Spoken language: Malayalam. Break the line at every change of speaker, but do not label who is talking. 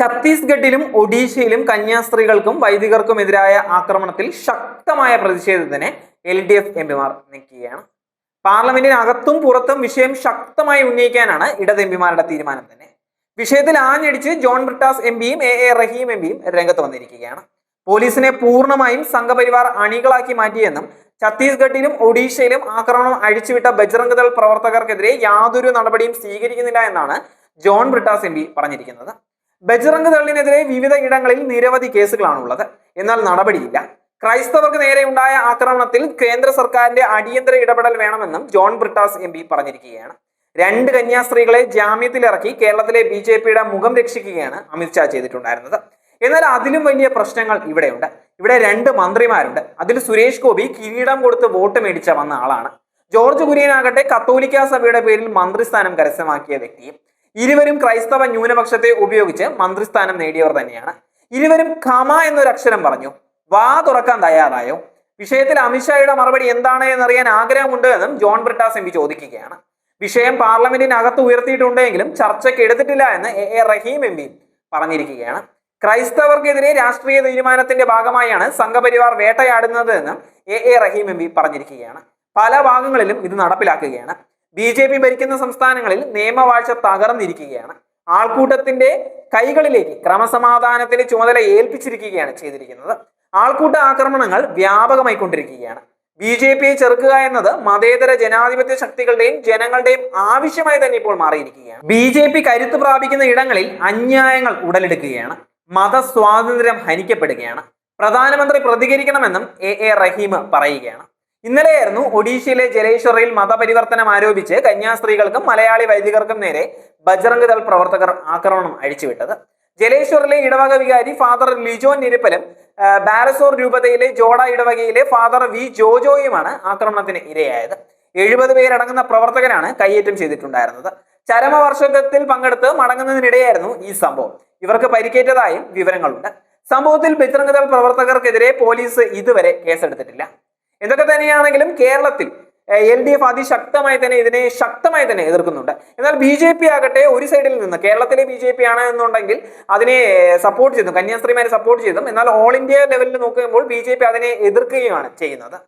ഛത്തീസ്ഗഡിലും ഒഡീഷയിലും കന്യാസ്ത്രീകൾക്കും വൈദികർക്കുമെതിരായ ആക്രമണത്തിൽ ശക്തമായ പ്രതിഷേധത്തിന് എൽ ഡി എഫ് എംപിമാർ നീക്കുകയാണ് പാർലമെന്റിനകത്തും പുറത്തും വിഷയം ശക്തമായി ഉന്നയിക്കാനാണ് ഇടത് എംപിമാരുടെ തീരുമാനം തന്നെ. വിഷയത്തിൽ ആഞ്ഞടിച്ച് ജോൺ ബ്രിട്ടാസ് എം പിയും എ എ റഹീം എം പിയും രംഗത്ത് വന്നിരിക്കുകയാണ്. പോലീസിനെ പൂർണമായും സംഘപരിവാർ അണികളാക്കി മാറ്റിയെന്നും ഛത്തീസ്ഗഡിലും ഒഡീഷയിലും ആക്രമണം അഴിച്ചുവിട്ട ബജ്രംഗ് ദൾ പ്രവർത്തകർക്കെതിരെ യാതൊരു നടപടിയും സ്വീകരിക്കുന്നില്ല എന്നാണ് ജോൺ ബ്രിട്ടാസ് എം പറഞ്ഞിരിക്കുന്നത്. ബജ്രംഗ് ദളിനെതിരെ വിവിധ ഇടങ്ങളിൽ നിരവധി കേസുകളാണുള്ളത്. എന്നാൽ നടപടിയില്ല. ക്രൈസ്തവർക്ക് നേരെ ഉണ്ടായ ആക്രമണത്തിൽ കേന്ദ്ര സർക്കാരിന്റെ അടിയന്തര ഇടപെടൽ വേണമെന്നും ജോൺ ബ്രിട്ടാസ് എം പറഞ്ഞിരിക്കുകയാണ്. രണ്ട് കന്യാസ്ത്രീകളെ ജാമ്യത്തിലിറക്കി കേരളത്തിലെ ബി ജെ പിയുടെ മുഖം രക്ഷിക്കുകയാണ് അമിത്ഷാ ചെയ്തിട്ടുണ്ടായിരുന്നത്. എന്നാൽ അതിലും വലിയ പ്രശ്നങ്ങൾ ഇവിടെയുണ്ട്. ഇവിടെ രണ്ട് മന്ത്രിമാരുണ്ട്. അതിൽ സുരേഷ് ഗോപി കിരീടം കൊടുത്ത് വോട്ട് മേടിച്ച വന്ന ആളാണ്. ജോർജ് കുര്യനാകട്ടെ കത്തോലിക്ക സഭയുടെ പേരിൽ മന്ത്രിസ്ഥാനം കരസ്ഥമാക്കിയ വ്യക്തിയും ഇരുവരും ക്രൈസ്തവ ന്യൂനപക്ഷത്തെ ഉപയോഗിച്ച് മന്ത്രിസ്ഥാനം നേടിയവർ തന്നെയാണ്. ഇരുവരും ഖമ എന്നൊരു അക്ഷരം പറഞ്ഞു. വാ തുറക്കാൻ തയ്യാറായോ? വിഷയത്തിൽ അമിത്ഷായുടെ മറുപടി എന്താണ് എന്നറിയാൻ ആഗ്രഹമുണ്ട് എന്നും ജോൺ ബ്രിട്ടാസ് എം പി ചോദിക്കുകയാണ്. വിഷയം പാർലമെന്റിനകത്ത് ഉയർത്തിയിട്ടുണ്ടെങ്കിലും ചർച്ചയ്ക്ക് എടുത്തിട്ടില്ല എന്ന് A A Rahim M P പറഞ്ഞിരിക്കുകയാണ്. ക്രൈസ്തവർക്കെതിരെ രാഷ്ട്രീയ തീരുമാനത്തിന്റെ ഭാഗമായാണ് സംഘപരിവാർ വേട്ടയാടുന്നത് എന്നും A A Rahim M P പറഞ്ഞിരിക്കുകയാണ്. പല ഭാഗങ്ങളിലും ഇത് നടപ്പിലാക്കുകയാണ്. ബി ജെ പി ഭരിക്കുന്ന സംസ്ഥാനങ്ങളിൽ നിയമവാഴ്ച തകർന്നിരിക്കുകയാണ്. ആൾക്കൂട്ടത്തിന്റെ കൈകളിലേക്ക് ക്രമസമാധാനത്തിന്റെ ചുമതല ഏൽപ്പിച്ചിരിക്കുകയാണ് ചെയ്തിരിക്കുന്നത്. ആൾക്കൂട്ട ആക്രമണങ്ങൾ വ്യാപകമായി കൊണ്ടിരിക്കുകയാണ്. ബി ജെ പിയെ ചെറുക്കുക എന്നത് മതേതര ജനാധിപത്യ ശക്തികളുടെയും ജനങ്ങളുടെയും ആവശ്യമായി തന്നെ ഇപ്പോൾ മാറിയിരിക്കുകയാണ്. ബി ജെ പി കരുത്ത് പ്രാപിക്കുന്ന ഇടങ്ങളിൽ അന്യായങ്ങൾ ഉടലെടുക്കുകയാണ്. മതസ്വാതന്ത്ര്യം ഹനിക്കപ്പെടുകയാണ്. പ്രധാനമന്ത്രി പ്രതികരിക്കണമെന്നും എ എ റഹീം പറയുകയാണ്. ഇന്നലെയായിരുന്നു ഒഡീഷയിലെ ജലേശ്വറയിൽ മതപരിവർത്തനം ആരോപിച്ച് കന്യാസ്ത്രീകൾക്കും മലയാളി വൈദികർക്കും നേരെ ബജറംഗ് ദൾ പ്രവർത്തകർ ആക്രമണം അഴിച്ചുവിട്ടത്. ജലേശ്വറിലെ ഇടവക വികാരി ഫാദർ ലിജോ നിരപ്പലും ബാരസോർ രൂപതയിലെ ജോഡ ഇടവകയിലെ ഫാദർ വി ജോജോയുമാണ് ആക്രമണത്തിന് ഇരയായത്. എഴുപത് പേരടങ്ങുന്ന പ്രവർത്തകരാണ് കയ്യേറ്റം ചെയ്തിട്ടുണ്ടായിരുന്നത്. ചരമവർഷത്തിൽ പങ്കെടുത്ത് മടങ്ങുന്നതിനിടെയായിരുന്നു ഈ സംഭവം. ഇവർക്ക് പരിക്കേറ്റതായും വിവരങ്ങളുണ്ട്. സംഭവത്തിൽ ബജറംഗ് ദൾ പ്രവർത്തകർക്കെതിരെ പോലീസ് ഇതുവരെ കേസെടുത്തിട്ടില്ല. എന്തൊക്കെ തന്നെയാണെങ്കിലും കേരളത്തിൽ എൽ ഡി എഫ് അതിശക്തമായി തന്നെ ഇതിനെ ശക്തമായി തന്നെ എതിർക്കുന്നുണ്ട്. എന്നാൽ ബി ജെ പി ആകട്ടെ ഒരു സൈഡിൽ നിന്ന് കേരളത്തിലെ ബി ജെ പി ആണ് എന്നുണ്ടെങ്കിൽ അതിനെ സപ്പോർട്ട് ചെയ്തു കന്യാസ്ത്രീമാരെ സപ്പോർട്ട് ചെയ്തും എന്നാൽ ഓൾ ഇന്ത്യ ലെവലിൽ നോക്കുമ്പോൾ ബി ജെ പി അതിനെ എതിർക്കുകയാണ് ചെയ്യുന്നത്.